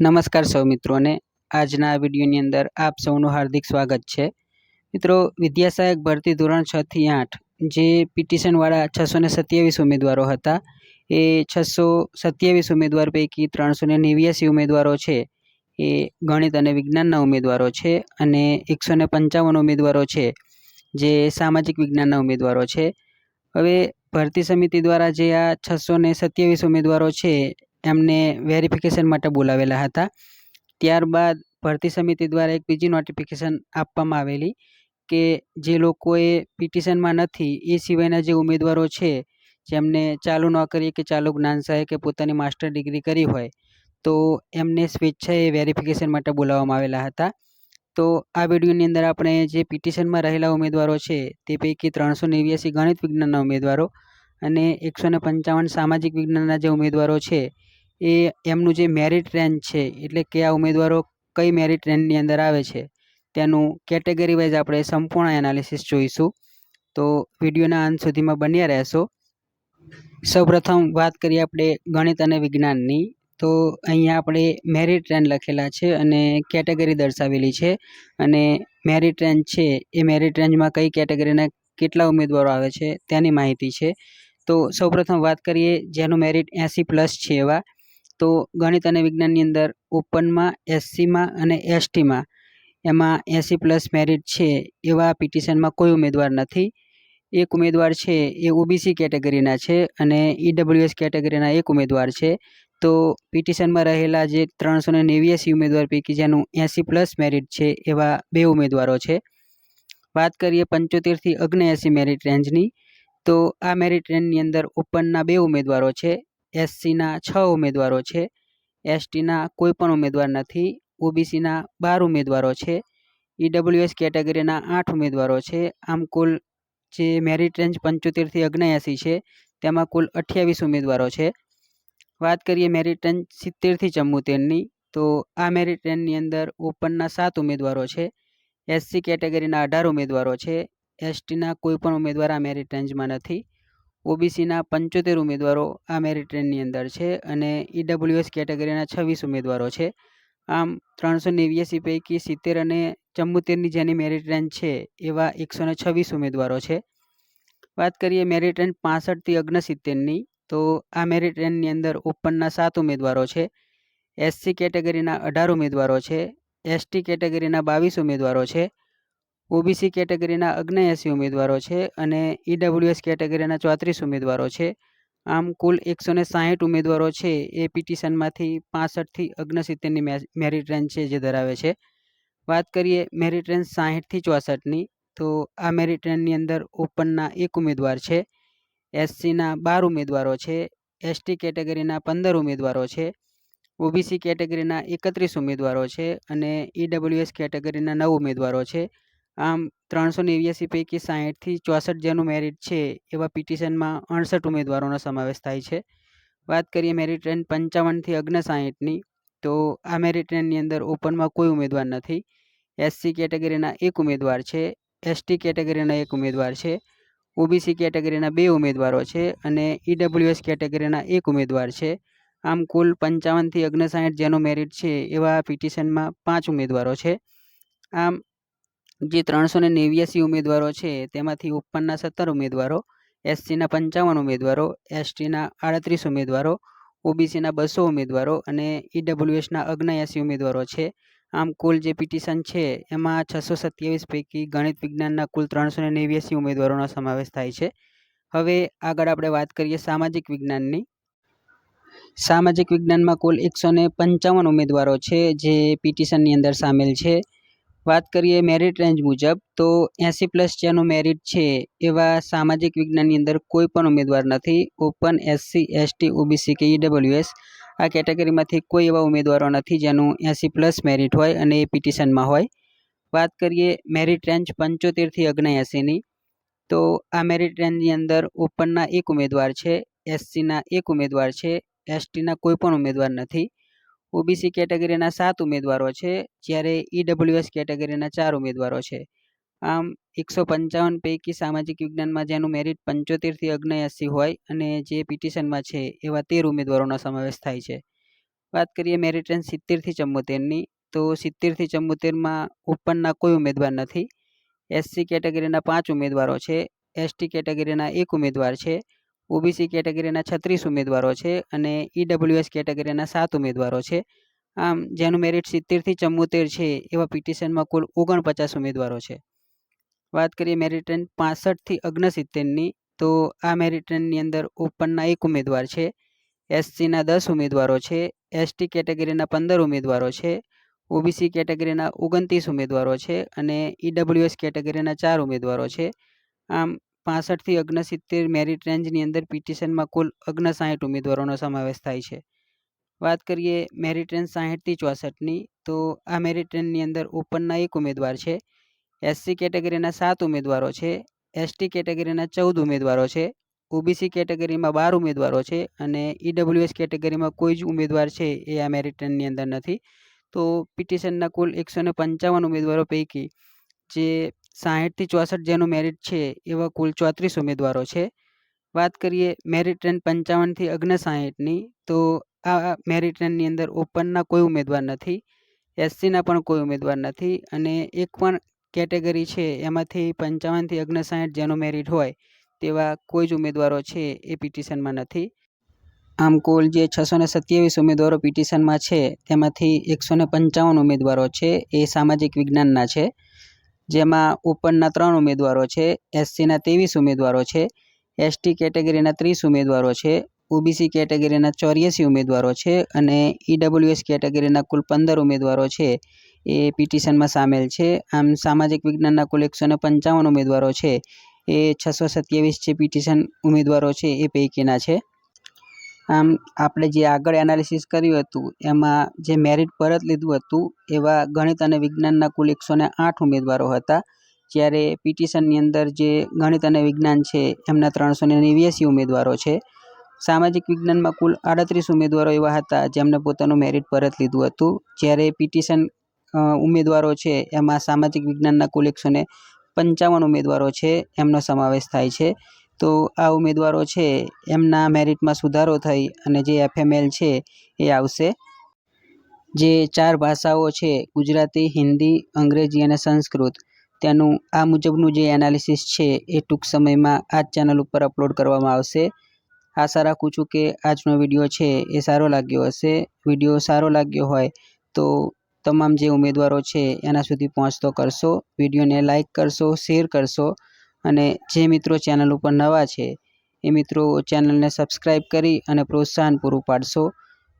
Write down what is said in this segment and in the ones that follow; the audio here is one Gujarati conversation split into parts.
નમસ્કાર સૌ મિત્રોને. આજના આ વિડીયોની અંદર આપ સૌનું હાર્દિક સ્વાગત છે. મિત્રો વિદ્યા સહાયક ભરતી ધોરણ છ થી આઠ, જે પિટિશનવાળા છસો ને સત્યાવીસ ઉમેદવારો હતા, એ છસો સત્યાવીસ ઉમેદવાર પૈકી ત્રણસો ને નેવ્યાસી ઉમેદવારો છે. એ ગણિત અને વિજ્ઞાનના ઉમેદવારો છે અને એકસો ને પંચાવન ઉમેદવારો છે, જે સામાજિક વિજ્ઞાનના ઉમેદવારો છે. હવે ભરતી સમિતિ દ્વારા જે આ છસો ને સત્યાવીસ ઉમેદવારો છે એમને વેરિફિકેશન માટે બોલાવેલા હતા. ત્યારબાદ ભરતી સમિતિ દ્વારા એક બીજી નોટિફિકેશન આપવામાં આવેલી કે જે લોકોએ પિટિશનમાં નથી, એ સિવાયના જે ઉમેદવારો છે, જેમને ચાલુ નોકરી કે ચાલુ જ્ઞાન સહાય કે પોતાની માસ્ટર ડિગ્રી કરી હોય, તો એમને સ્વેચ્છાએ વેરિફિકેશન માટે બોલાવવામાં આવેલા હતા. તો આ વિડીયોની અંદર આપણે જે પિટિશનમાં રહેલા ઉમેદવારો છે, તે પૈકી ત્રણસો નેવ્યાસી ગણિત વિજ્ઞાનના ઉમેદવારો અને એકસો ને પંચાવન સામાજિક વિજ્ઞાનના જે ઉમેદવારો છે એ એમનું જે મેરિટ રેન્જ છે, એટલે કે આ ઉમેદવારો કઈ મેરિટ રેન્જની અંદર આવે છે, તેનું કેટેગરી વાઇઝ આપણે સંપૂર્ણ એનાલિસિસ જોઈશું. તો વિડીયોના અંત સુધીમાં બન્યા રહેશો. સૌપ્રથમ વાત કરીએ આપણે ગણિત અને વિજ્ઞાનની. તો અહીંયા આપણે મેરિટ ટ્રેન્ડ લખેલા છે અને કેટેગરી દર્શાવેલી છે. અને મેરિટ રેન્જ છે, એ મેરિટ રેન્જમાં કઈ કેટેગરીના કેટલા ઉમેદવારો આવે છે, તેની માહિતી છે. તો સૌપ્રથમ વાત કરીએ, જેનું મેરિટ એંસી પ્લસ છે એવા. તો ગણિત અને વિજ્ઞાનની અંદર ઓપનમાં, એસસીમાં અને એસટીમાં. એમાં એંસી પ્લસ મેરિટ છે એવા પિટિશનમાં કોઈ ઉમેદવાર નથી. એક ઉમેદવાર છે એ ઓબીસી કેટેગરીના છે અને ઈડબ્લ્યુએસ કેટેગરીના એક ઉમેદવાર છે. તો પિટિશનમાં રહેલા જે ત્રણસો ને નેવ્યાસી ઉમેદવાર પૈકી જેનું એંસી પ્લસ મેરિટ છે એવા બે ઉમેદવારો છે. વાત કરીએ પંચોતેરથી અગ્ન એંસી મેરિટ રેન્જની, તો આ મેરિટ રેન્જની અંદર ઓપનના બે ઉમેદવારો છે. એસસીના છ ઉમેદવારો છે. એસટીના કોઈ પણ ઉમેદવાર નથી. ઓબીસીના બાર ઉમેદવારો છે. ઈડબ્લ્યુએસ કેટેગરીના આઠ ઉમેદવારો છે. આમ કુલ જે મેરિટ રેન્જ પંચોતેરથી અગ્નયાસી છે, તેમાં કુલ અઠ્યાવીસ ઉમેદવારો છે. વાત કરીએ મેરિટ રેન્જ સિત્તેરથી ચુમ્મોતેરની તો આ મેરિટ રેન્જની અંદર ઓપનના સાત ઉમેદવારો છે. એસસી કેટેગરીના અઢાર ઉમેદવારો છે. એસટીના કોઈ પણ ઉમેદવાર આ મેરિટ રેન્જમાં નથી. ઓબીસીના પંચોતેર ઉમેદવારો આ મેરિટ ટ્રેનની અંદર છે અને ઈડબ્લ્યુએસ કેટેગરીના છવ્વીસ ઉમેદવારો છે. આમ ત્રણસો નેવ્યાસી પૈકી સિત્તેર અને ચુમ્મોતેરની જેની મેરિટ ટ્રેન છે એવા એકસો ને છવ્વીસ ઉમેદવારો છે. વાત કરીએ મેરિટ રેન્જ પાસઠથી અગ્નસિત્તેરની, તો આ મેરિટ ટ્રેનની અંદર ઓપનના સાત ઉમેદવારો છે. એસસી કેટેગરીના અઢાર ઉમેદવારો છે. એસટી કેટેગરીના બાવીસ ઉમેદવારો છે. ઓબીસી કેટેગરીના અગ્નેએસી ઉમેદવારો છે અને ઈડબ્લ્યુએસ કેટેગરીના ચોત્રીસ ઉમેદવારો છે. આમ કુલ એકસો ને સાહીઠ ઉમેદવારો છે. એ પિટિશનમાંથી પાસઠથી અગ્નસિત્તેરની મેરિટ રેન્જ છે જે ધરાવે છે. વાત કરીએ મેરિટ રેન્જ સાહીઠથી ચોસઠની, તો આ મેરિટ રેન્જની અંદર ઓપનના એક ઉમેદવાર છે. એસસીના બાર ઉમેદવારો છે. એસટી કેટેગરીના પંદર ઉમેદવારો છે. ઓબીસી કેટેગરીના એકત્રીસ ઉમેદવારો છે અને ઈડબ્લ્યુએસ કેટેગરીના નવ ઉમેદવારો છે. આમ ત્રણસો નેવ્યાસી પૈકી સાહીઠથી ચોસઠ જેનું મેરિટ છે, એવા પિટિશનમાં અડસઠ ઉમેદવારોનો સમાવેશ થાય છે. વાત કરીએ મેરિટ રેન્ક પંચાવનથી અગ્ન સાહીઠની તો આ મેરિટ રેન્કની અંદર ઓપનમાં કોઈ ઉમેદવાર નથી. એસસી કેટેગરીના એક ઉમેદવાર છે એસટી કેટેગરીના એક ઉમેદવાર છે ઓબીસી કેટેગરીના બે ઉમેદવારો છે અને ઈડબ્લ્યુએસ કેટેગરીના એક ઉમેદવાર છે. આમ કુલ પંચાવનથી અગ્નસાઠ જેનું મેરિટ છે, એવા પિટિશનમાં પાંચ ઉમેદવારો છે. આમ જે ત્રણસો ને નેવ્યાસી ઉમેદવારો છે, તેમાંથી ઓપનના સત્તર ઉમેદવારો, એસસીના પંચાવન ઉમેદવારો, એસટીના આડત્રીસ ઉમેદવારો, ઓબીસીના બસો ઉમેદવારો અને ઈડબ્લ્યુએસના અગ્નયાસી ઉમેદવારો છે. આમ કુલ જે પિટિશન છે, એમાં છસો સત્યાવીસ પૈકી ગણિત વિજ્ઞાનના કુલ ત્રણસો ને નેવ્યાસી ઉમેદવારોનો સમાવેશ થાય છે. હવે આગળ આપણે વાત કરીએ સામાજિક વિજ્ઞાનની. સામાજિક વિજ્ઞાનમાં કુલ એકસો ને પંચાવન ઉમેદવારો છે, જે પિટિશનની અંદર સામેલ છે. વાત કરીએ મેરિટ રેન્જ મુજબ, તો એંસી પ્લસ જેનું મેરિટ છે, એવા સામાજિક વિજ્ઞાનની અંદર કોઈ પણ ઉમેદવાર નથી. ઓપન એસસી એસટી ઓબીસી કે ઈડબ્લ્યુએસ આ કેટેગરીમાંથી કોઈ એવા ઉમેદવારો નથી જેનું એંસી પ્લસ મેરિટ હોય અને એ પિટિશનમાં હોય. વાત કરીએ મેરિટ રેન્જ પંચોતેરથી અગ્નેએંસીની તો આ મેરિટ રેન્જની અંદર ઓપનના એક ઉમેદવાર છે એસસીના એક ઉમેદવાર છે એસટીના કોઈ પણ ઉમેદવાર નથી. ઓબીસી કેટેગરીના સાત ઉમેદવારો છે, જ્યારે ઈડબ્લ્યુએસ કેટેગરીના ચાર ઉમેદવારો છે. આમ, એકસો પંચાવન પૈકી સામાજિક વિજ્ઞાનમાં જેનું મેરિટ પંચોતેરથી અગ્નયાસી હોય અને જે પિટિશનમાં છે, એવા તેર ઉમેદવારોનો સમાવેશ થાય છે. વાત કરીએ મેરિટ રેન્જ સિત્તેરથી ચુમ્મોતેરની તો સિત્તેરથી ચુમ્મોતેરમાં ઓપનના કોઈ ઉમેદવાર નથી. એસસી કેટેગરીના પાંચ ઉમેદવારો છે એસટી કેટેગરીના એક ઉમેદવાર છે ઓબીસી કેટેગરીના છત્રીસ ઉમેદવારો છે અને ઈડબ્લ્યુએસ કેટેગરીના સાત ઉમેદવારો છે. આમ, જેનું મેરિટ સિત્તેરથી ચુમ્મોતેર છે, એવા પિટિશનમાં કુલ ઓગણપચાસ ઉમેદવારો છે. વાત કરીએ મેરિટ રેન્ક પાસઠથી અગ્નસિત્તેરની, તો આ મેરિટ રેન્કની અંદર ઓપનના એક ઉમેદવાર છે. એસસીના દસ ઉમેદવારો છે. એસટી કેટેગરીના પંદર ઉમેદવારો છે. ઓબીસી કેટેગરીના ઓગણત્રીસ ઉમેદવારો છે અને ઈડબ્લ્યુએસ કેટેગરીના ચાર ઉમેદવારો છે. આમ પાસઠથી ઓગણસિત્તેર મેરિટ રેન્જની અંદર પિટિશનમાં કુલ ઓગણસાઠ ઉમેદવારોનો સમાવેશ થાય છે. વાત કરીએ મેરિટ રેન્જ સાહીઠથી ચોસઠની, તો આ મેરિટ રેન્જની અંદર ઓપનના એક ઉમેદવાર છે. એસસી કેટેગરીના સાત ઉમેદવારો છે. એસટી કેટેગરીના ચૌદ ઉમેદવારો છે. ઓબીસી કેટેગરીમાં બાર ઉમેદવારો છે અને ઈડબ્લ્યુએસ કેટેગરીમાં કોઈ જ ઉમેદવાર છે એ આ મેરિટ રેન્કની અંદર નથી. તો પિટિશનના કુલ એકસો પંચાવન ઉમેદવારો પૈકી જે સાહીઠથી ચોસઠ જેનું મેરિટ છે, એવા કુલ ચોત્રીસ ઉમેદવારો છે. વાત કરીએ મેરિટ રેન્ક પંચાવનથી અગ્નસાહીઠની તો આ મેરિટ રેન્કની અંદર ઓપનના કોઈ ઉમેદવાર નથી એસસીના પણ કોઈ ઉમેદવાર નથી, અને એક પણ કેટેગરી છે, એમાંથી પંચાવનથી અગ્નસાહીઠ જેનો મેરિટ હોય, તેવા કોઈ જ ઉમેદવારો છે એ પિટિશનમાં નથી. આમ કુલ જે છસો ને સત્યાવીસ ઉમેદવારો પિટિશનમાં છે, તેમાંથી એકસો ને પંચાવન ઉમેદવારો છે, એ સામાજિક વિજ્ઞાનના છે. જેમાં ઉપરના ત્રણ ઉમેદવારો છે, એસસીના ત્રેવીસ ઉમેદવારો છે, એસટી કેટેગરીના ત્રીસ ઉમેદવારો છે, ઓબીસી કેટેગરીના ચોર્યાસી ઉમેદવારો છે અને ઈડબ્લ્યુએસ કેટેગરીના કુલ પંદર ઉમેદવારો છે. એ પિટિશનમાં સામેલ છે. આમ સામાજિક વિજ્ઞાનના કુલ એકસો પંચાવન ઉમેદવારો છે. એ છસો સત્યાવીસ જે પિટિશન ઉમેદવારો છે એ પૈકીના છે. આમ આપણે જે આગળ એનાલિસિસ કર્યું હતું, એમાં જે મેરિટ પરત લીધું હતું, એવા ગણિત અને વિજ્ઞાનના કુલ એકસો ને આઠ ઉમેદવારો હતા. જ્યારે પિટિશનની અંદર જે ગણિત અને વિજ્ઞાન છે, એમના ત્રણસો ને નેવ્યાસી ઉમેદવારો છે. સામાજિક વિજ્ઞાનમાં કુલ આડત્રીસ ઉમેદવારો એવા હતા જેમણે પોતાનું મેરિટ પરત લીધું હતું. જ્યારે પિટિશન ઉમેદવારો છે, એમાં સામાજિક વિજ્ઞાનના કુલ એકસો ને પંચાવન ઉમેદવારો છે, એમનો સમાવેશ થાય છે. તો આ ઉમેદવારો છે, એમના મેરિટમાં સુધારો થઈ અને જે એફએમએલ છે, એ આવશે. જે ચાર ભાષાઓ છે, ગુજરાતી, હિન્દી, અંગ્રેજી અને સંસ્કૃત, તેનું આ મુજબનું જે એનાલિસિસ છે, એ ટૂંક સમયમાં આ જ ચેનલ ઉપર અપલોડ કરવામાં આવશે. આશા રાખું છું કે આજનો વીડિયો છે, એ સારો લાગ્યો હશે. વીડિયો સારો લાગ્યો હોય તો તમામ જે ઉમેદવારો છે, એના સુધી પહોંચતો કરશો. વિડીયોને લાઇક કરશો શેર કરશો. અને જે મિત્રો ચેનલ ઉપર નવા છે, એ મિત્રો ચેનલને સબસ્ક્રાઈબ કરી અને પ્રોત્સાહન પૂરું પાડશો.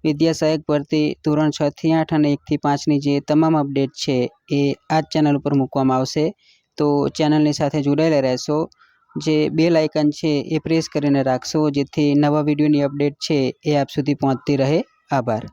વિદ્યા સહાયક ભરતી ધોરણ છથી આઠ અને એકથી પાંચની જે તમામ અપડેટ છે, એ આ જ ચેનલ ઉપર મૂકવામાં આવશે. તો ચેનલની સાથે જોડાયેલા રહેશો. જે બે લાઇકન છે, એ પ્રેસ કરીને રાખશો, જેથી નવા વિડીયોની અપડેટ છે, એ આપ સુધી પહોંચતી રહે. આભાર.